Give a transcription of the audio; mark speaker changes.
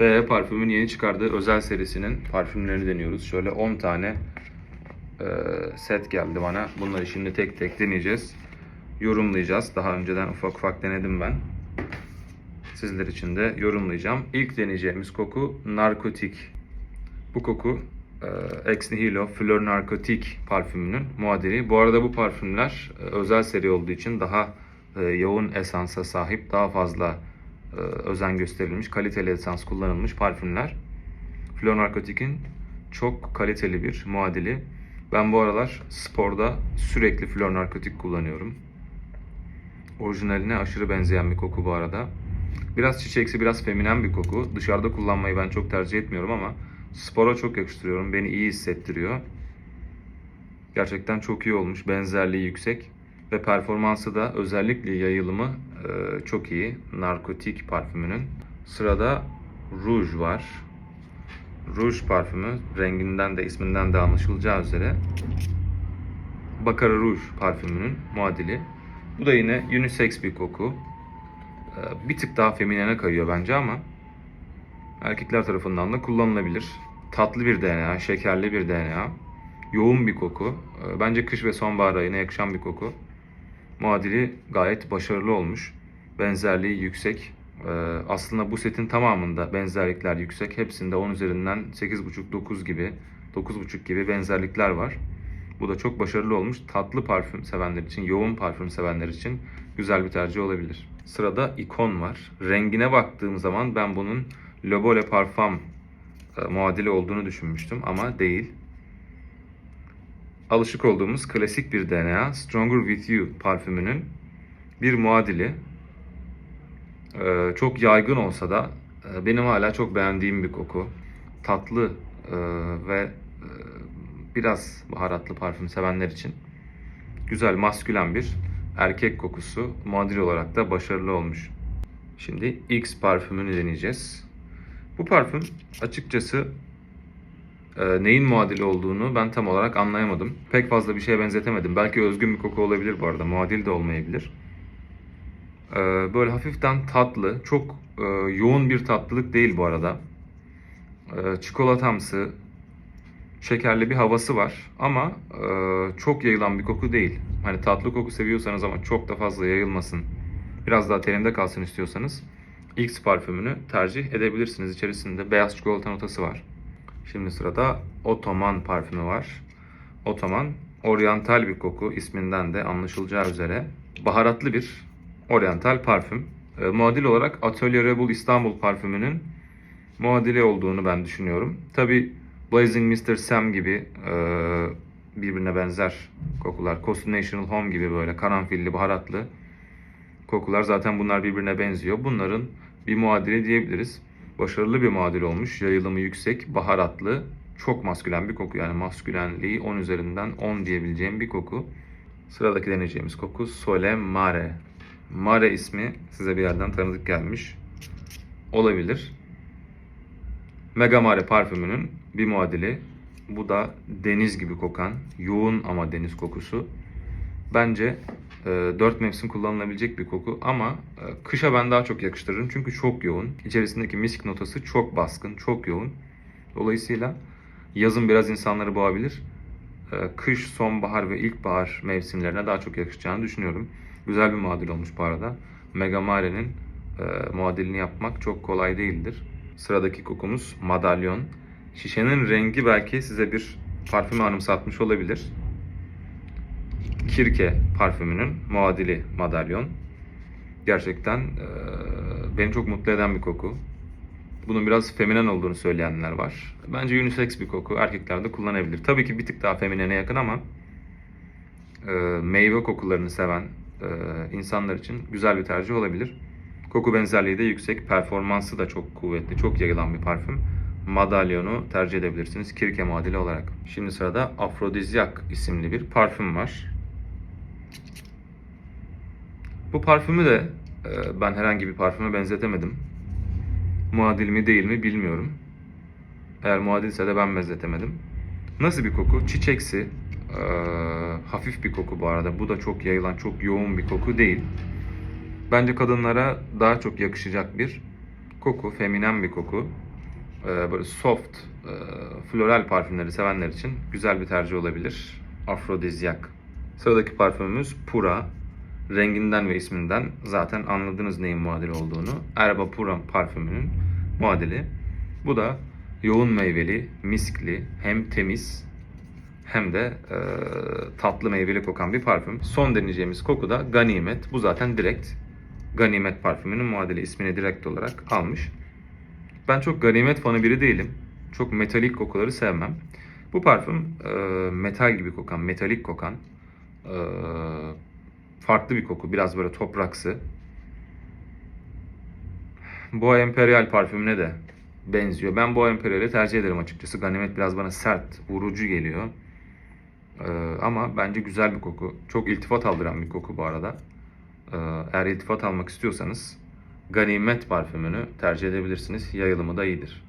Speaker 1: B parfümün yeni çıkardığı özel serisinin parfümlerini deniyoruz. Şöyle 10 tane e, set geldi bana. Bunları şimdi tek tek deneyeceğiz. Yorumlayacağız. Daha önceden ufak ufak denedim ben. Sizler için de yorumlayacağım. İlk deneyeceğimiz koku narkotik. Bu koku e, Ex Nihilo Fleur Narkotik parfümünün muadili. Bu arada bu parfümler e, özel seri olduğu için daha e, yoğun esansa sahip, daha fazla özen gösterilmiş, kaliteli esans kullanılmış parfümler. Fleur Narkotik'in çok kaliteli bir muadili. Ben bu aralar sporda sürekli Fleur Narkotik kullanıyorum. Orijinaline aşırı benzeyen bir koku bu arada. Biraz çiçeksi, biraz feminen bir koku. Dışarıda kullanmayı ben çok tercih etmiyorum ama spora çok yakıştırıyorum. Beni iyi hissettiriyor. Gerçekten çok iyi olmuş. Benzerliği yüksek. Ve performansı da özellikle yayılımı e, çok iyi. Narkotik parfümünün. Sırada Rouge var. Rouge parfümü renginden de isminden de anlaşılacağı üzere Baccarat Rouge parfümünün muadili. Bu da yine unisex bir koku. Ee, Bir tık daha feminine kayıyor bence ama erkekler tarafından da kullanılabilir. Tatlı bir DNA, şekerli bir DNA. Yoğun bir koku. Ee, Bence kış ve sonbahar ayına yakışan bir koku. Muadili gayet başarılı olmuş. Benzerliği yüksek. Ee, Aslında bu setin tamamında benzerlikler yüksek. Hepsinde 10 üzerinden 8,5-9 gibi, 9,5 gibi benzerlikler var. Bu da çok başarılı olmuş. Tatlı parfüm sevenler için, yoğun parfüm sevenler için güzel bir tercih olabilir. Sırada ikon var. Rengine baktığım zaman ben bunun Lobole Parfum e, muadili olduğunu düşünmüştüm ama değil. Alışık olduğumuz klasik bir DNA Stronger With You parfümünün bir muadili. E, çok yaygın olsa da e, benim hala çok beğendiğim bir koku. Tatlı e, ve e, biraz baharatlı parfüm sevenler için güzel maskülen bir erkek kokusu muadil olarak da başarılı olmuş. Şimdi X parfümünü deneyeceğiz. Bu parfüm açıkçası e, neyin muadili olduğunu ben tam olarak anlayamadım. Pek fazla bir şeye benzetemedim. Belki özgün bir koku olabilir bu arada. Muadil de olmayabilir. E, böyle hafiften tatlı, çok e, yoğun bir tatlılık değil bu arada. E, çikolatamsı, şekerli bir havası var ama çok yayılan bir koku değil. Hani tatlı koku seviyorsanız ama çok da fazla yayılmasın, biraz daha teninde kalsın istiyorsanız X parfümünü tercih edebilirsiniz. İçerisinde beyaz çikolata notası var. Şimdi sırada Otoman parfümü var. Otoman oryantal bir koku isminden de anlaşılacağı üzere baharatlı bir oryantal parfüm. E, muadil olarak Atelier Rebel İstanbul parfümünün muadili olduğunu ben düşünüyorum. Tabi Blazing Mr. Sam gibi e, birbirine benzer kokular. Costa National Home gibi böyle karanfilli, baharatlı kokular. Zaten bunlar birbirine benziyor. Bunların bir muadili diyebiliriz. Başarılı bir muadil olmuş. Yayılımı yüksek, baharatlı, çok maskülen bir koku. Yani maskülenliği 10 üzerinden 10 diyebileceğim bir koku. Sıradaki deneyeceğimiz koku Sole Mare. Mare ismi size bir yerden tanıdık gelmiş olabilir. Mega Mare parfümünün bir muadili. Bu da deniz gibi kokan, yoğun ama deniz kokusu. Bence e, 4 mevsim kullanılabilecek bir koku ama e, kışa ben daha çok yakıştırırım çünkü çok yoğun. İçerisindeki misk notası çok baskın, çok yoğun. Dolayısıyla yazın biraz insanları boğabilir. E, kış, sonbahar ve ilkbahar mevsimlerine daha çok yakışacağını düşünüyorum. Güzel bir muadil olmuş bu arada. Mega Mare'nin e, muadilini yapmak çok kolay değildir. Sıradaki kokumuz madalyon. Şişenin rengi belki size bir parfüm anımsatmış olabilir. Kirke parfümünün muadili madalyon. Gerçekten e, beni çok mutlu eden bir koku. Bunun biraz feminen olduğunu söyleyenler var. Bence unisex bir koku. Erkekler de kullanabilir. Tabii ki bir tık daha feminene yakın ama e, meyve kokularını seven e, insanlar için güzel bir tercih olabilir. Koku benzerliği de yüksek. Performansı da çok kuvvetli. Çok yayılan bir parfüm. Madalyonu tercih edebilirsiniz kirke muadili olarak. Şimdi sırada Afrodizyak isimli bir parfüm var. Bu parfümü de e, ben herhangi bir parfüme benzetemedim. Muadil mi değil mi bilmiyorum. Eğer muadilse de ben benzetemedim. Nasıl bir koku? Çiçeksi. e, hafif bir koku bu arada. Bu da çok yayılan, çok yoğun bir koku değil. Bence kadınlara daha çok yakışacak bir koku, feminen bir koku. e, böyle soft, floral parfümleri sevenler için güzel bir tercih olabilir. Afrodizyak. Sıradaki parfümümüz Pura. Renginden ve isminden zaten anladınız neyin muadili olduğunu. Erba Pura parfümünün muadili. Bu da yoğun meyveli, miskli, hem temiz hem de e, tatlı meyveli kokan bir parfüm. Son deneyeceğimiz koku da Ganimet. Bu zaten direkt Ganimet parfümünün muadili ismini direkt olarak almış. Ben çok Ganimet fanı biri değilim. Çok metalik kokuları sevmem. Bu parfüm e, metal gibi kokan, metalik kokan, e, farklı bir koku. Biraz böyle topraksı. Boğa Imperial parfümüne de benziyor. Ben Boğa Imperial'i tercih ederim açıkçası. Ganimet biraz bana sert, vurucu geliyor. Ee, ama bence güzel bir koku. Çok iltifat aldıran bir koku bu arada. Ee, eğer iltifat almak istiyorsanız Ganimet parfümünü tercih edebilirsiniz. Yayılımı da iyidir.